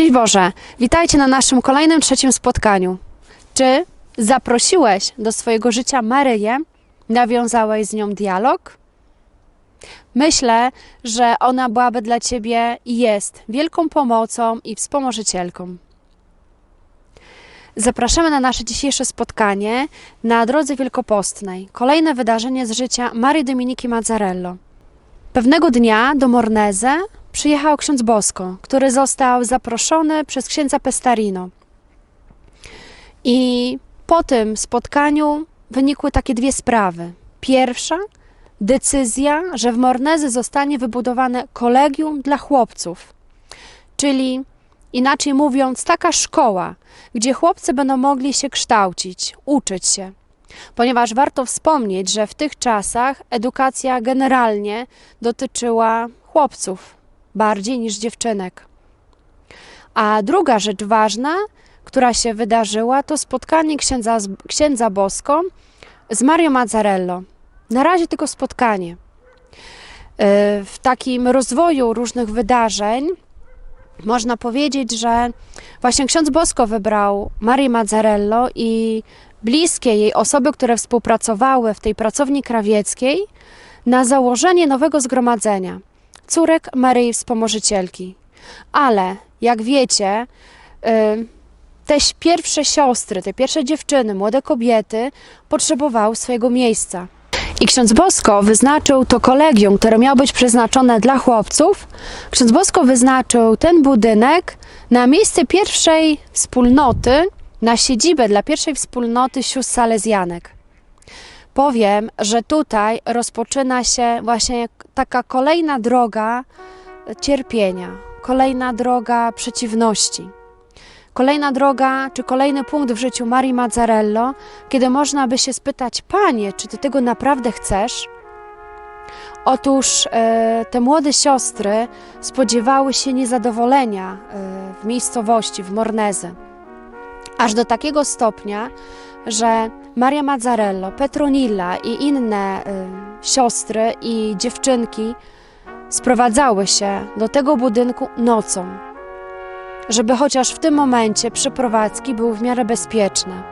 Szczęść Boże, witajcie na naszym kolejnym trzecim spotkaniu. Czy zaprosiłeś do swojego życia Maryję? Nawiązałeś z nią dialog? Myślę, że ona byłaby dla Ciebie i jest wielką pomocą i wspomożycielką. Zapraszamy na nasze dzisiejsze spotkanie na drodze wielkopostnej. Kolejne wydarzenie z życia Marii Dominiki Mazzarello. Pewnego dnia do Morneze przyjechał ksiądz Bosko, który został zaproszony przez księdza Pestarino. I po tym spotkaniu wynikły takie dwie sprawy. Pierwsza, decyzja, że w Mornezy zostanie wybudowane kolegium dla chłopców, czyli inaczej mówiąc, taka szkoła, gdzie chłopcy będą mogli się kształcić, uczyć się. Ponieważ warto wspomnieć, że w tych czasach edukacja generalnie dotyczyła chłopców bardziej niż dziewczynek. A druga rzecz ważna, która się wydarzyła, to spotkanie księdza, księdza Bosko z Mario Mazzarello. Na razie tylko spotkanie. Yy, W takim rozwoju różnych wydarzeń można powiedzieć, że właśnie ksiądz Bosko wybrał Marię Mazzarello i bliskie jej osoby, które współpracowały w tej pracowni krawieckiej, na założenie nowego zgromadzenia córek Maryi Wspomożycielki. Ale jak wiecie, y, te pierwsze siostry, te pierwsze dziewczyny, młode kobiety potrzebowały swojego miejsca. I ksiądz Bosko wyznaczył to kolegium, które miało być przeznaczone dla chłopców. Ksiądz Bosko wyznaczył ten budynek na miejsce pierwszej wspólnoty, na siedzibę dla pierwszej wspólnoty sióstr salezjanek. Powiem, że tutaj rozpoczyna się właśnie taka kolejna droga cierpienia, kolejna droga przeciwności. Kolejna droga, czy kolejny punkt w życiu Marii Mazzarello, kiedy można by się spytać, Panie, czy Ty tego naprawdę chcesz? Otóż e, te młode siostry spodziewały się niezadowolenia e, w miejscowości, w Morneze. Aż do takiego stopnia, że Maria Mazzarello, Petronilla i inne y, siostry i dziewczynki sprowadzały się do tego budynku nocą, żeby chociaż w tym momencie przeprowadzki były w miarę bezpieczne.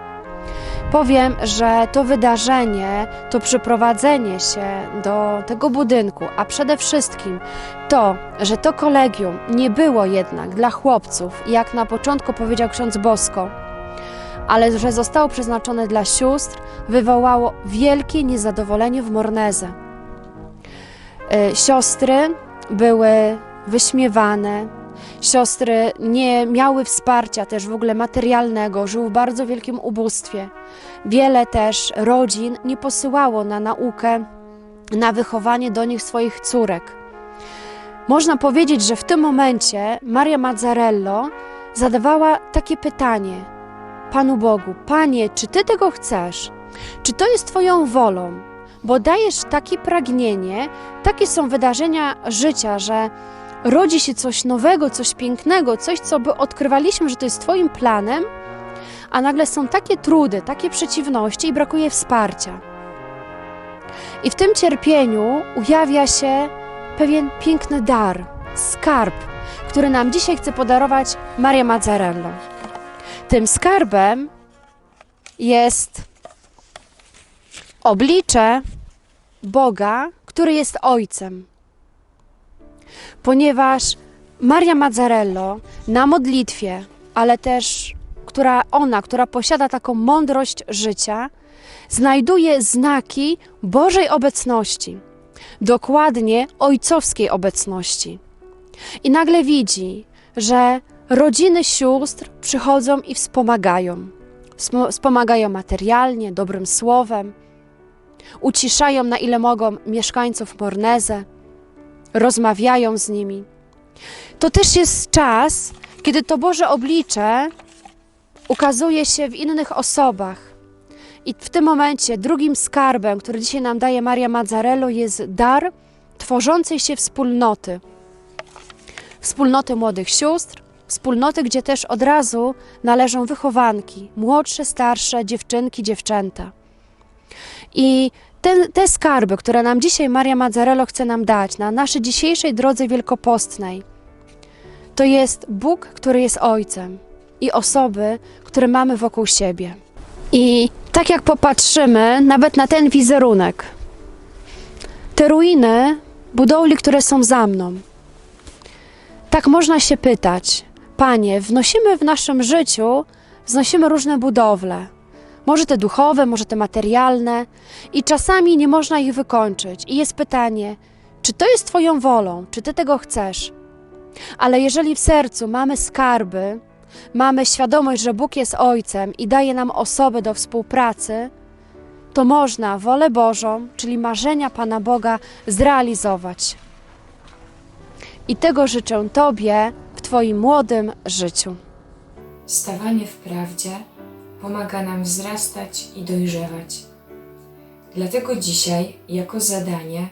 Powiem, że to wydarzenie, to przyprowadzenie się do tego budynku, a przede wszystkim to, że to kolegium nie było jednak dla chłopców, jak na początku powiedział ksiądz Bosko, ale że zostało przeznaczone dla sióstr, wywołało wielkie niezadowolenie w Morneze. Y, Siostry były wyśmiewane, siostry nie miały wsparcia też w ogóle materialnego, żyły w bardzo wielkim ubóstwie. Wiele też rodzin nie posyłało na naukę, na wychowanie do nich swoich córek. Można powiedzieć, że w tym momencie Maria Mazzarello zadawała takie pytanie – Panu Bogu: Panie, czy Ty tego chcesz? Czy to jest Twoją wolą? Bo dajesz takie pragnienie, takie są wydarzenia życia, że rodzi się coś nowego, coś pięknego, coś, co by odkrywaliśmy, że to jest Twoim planem, a nagle są takie trudy, takie przeciwności i brakuje wsparcia. I w tym cierpieniu ujawia się pewien piękny dar, skarb, który nam dzisiaj chce podarować Maria Mazzarello. Tym skarbem jest oblicze Boga, który jest Ojcem. Ponieważ Maria Mazzarello na modlitwie, ale też która ona, która posiada taką mądrość życia, znajduje znaki Bożej obecności, dokładnie ojcowskiej obecności. I nagle widzi, że rodziny sióstr przychodzą i wspomagają. Spo- Wspomagają materialnie, dobrym słowem, uciszają na ile mogą mieszkańców Morneze, rozmawiają z nimi. To też jest czas, kiedy to Boże oblicze ukazuje się w innych osobach. I w tym momencie drugim skarbem, który dzisiaj nam daje Maria Mazzarello, jest dar tworzącej się wspólnoty. Wspólnoty młodych sióstr, wspólnoty, gdzie też od razu należą wychowanki, młodsze, starsze, dziewczynki, dziewczęta. I te, te skarby, które nam dzisiaj Maria Mazzarello chce nam dać na naszej dzisiejszej drodze wielkopostnej, to jest Bóg, który jest Ojcem i osoby, które mamy wokół siebie. I tak jak popatrzymy nawet na ten wizerunek, te ruiny budowli, które są za mną, tak można się pytać, Panie, wnosimy w naszym życiu, wznosimy różne budowle, może te duchowe, może te materialne, i czasami nie można ich wykończyć. I jest pytanie, czy to jest Twoją wolą, czy Ty tego chcesz? Ale jeżeli w sercu mamy skarby, mamy świadomość, że Bóg jest Ojcem i daje nam osoby do współpracy, to można wolę Bożą, czyli marzenia Pana Boga, zrealizować. I tego życzę Tobie Twoim młodym życiu. Stawanie w prawdzie pomaga nam wzrastać i dojrzewać. Dlatego dzisiaj, jako zadanie,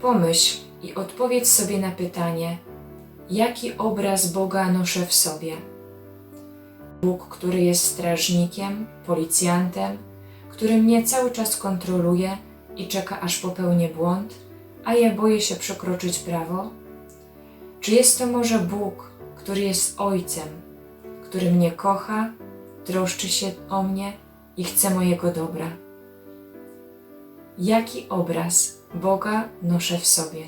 pomyśl i odpowiedz sobie na pytanie, jaki obraz Boga noszę w sobie. Bóg, który jest strażnikiem, policjantem, który mnie cały czas kontroluje i czeka aż popełnię błąd, a ja boję się przekroczyć prawo? Czy jest to może Bóg, który jest Ojcem, który mnie kocha, troszczy się o mnie i chce mojego dobra. Jaki obraz Boga noszę w sobie?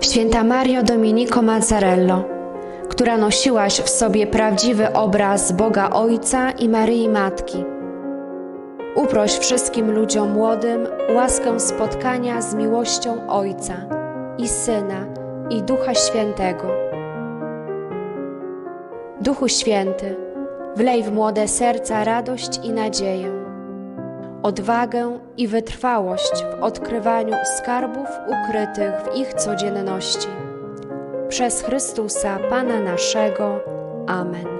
Święta Mario Dominico Mazzarello, która nosiłaś w sobie prawdziwy obraz Boga Ojca i Maryi Matki. Uproś wszystkim ludziom młodym łaskę spotkania z miłością Ojca i Syna i Ducha Świętego. Duchu Święty, wlej w młode serca radość i nadzieję, odwagę i wytrwałość w odkrywaniu skarbów ukrytych w ich codzienności. Przez Chrystusa Pana naszego. Amen.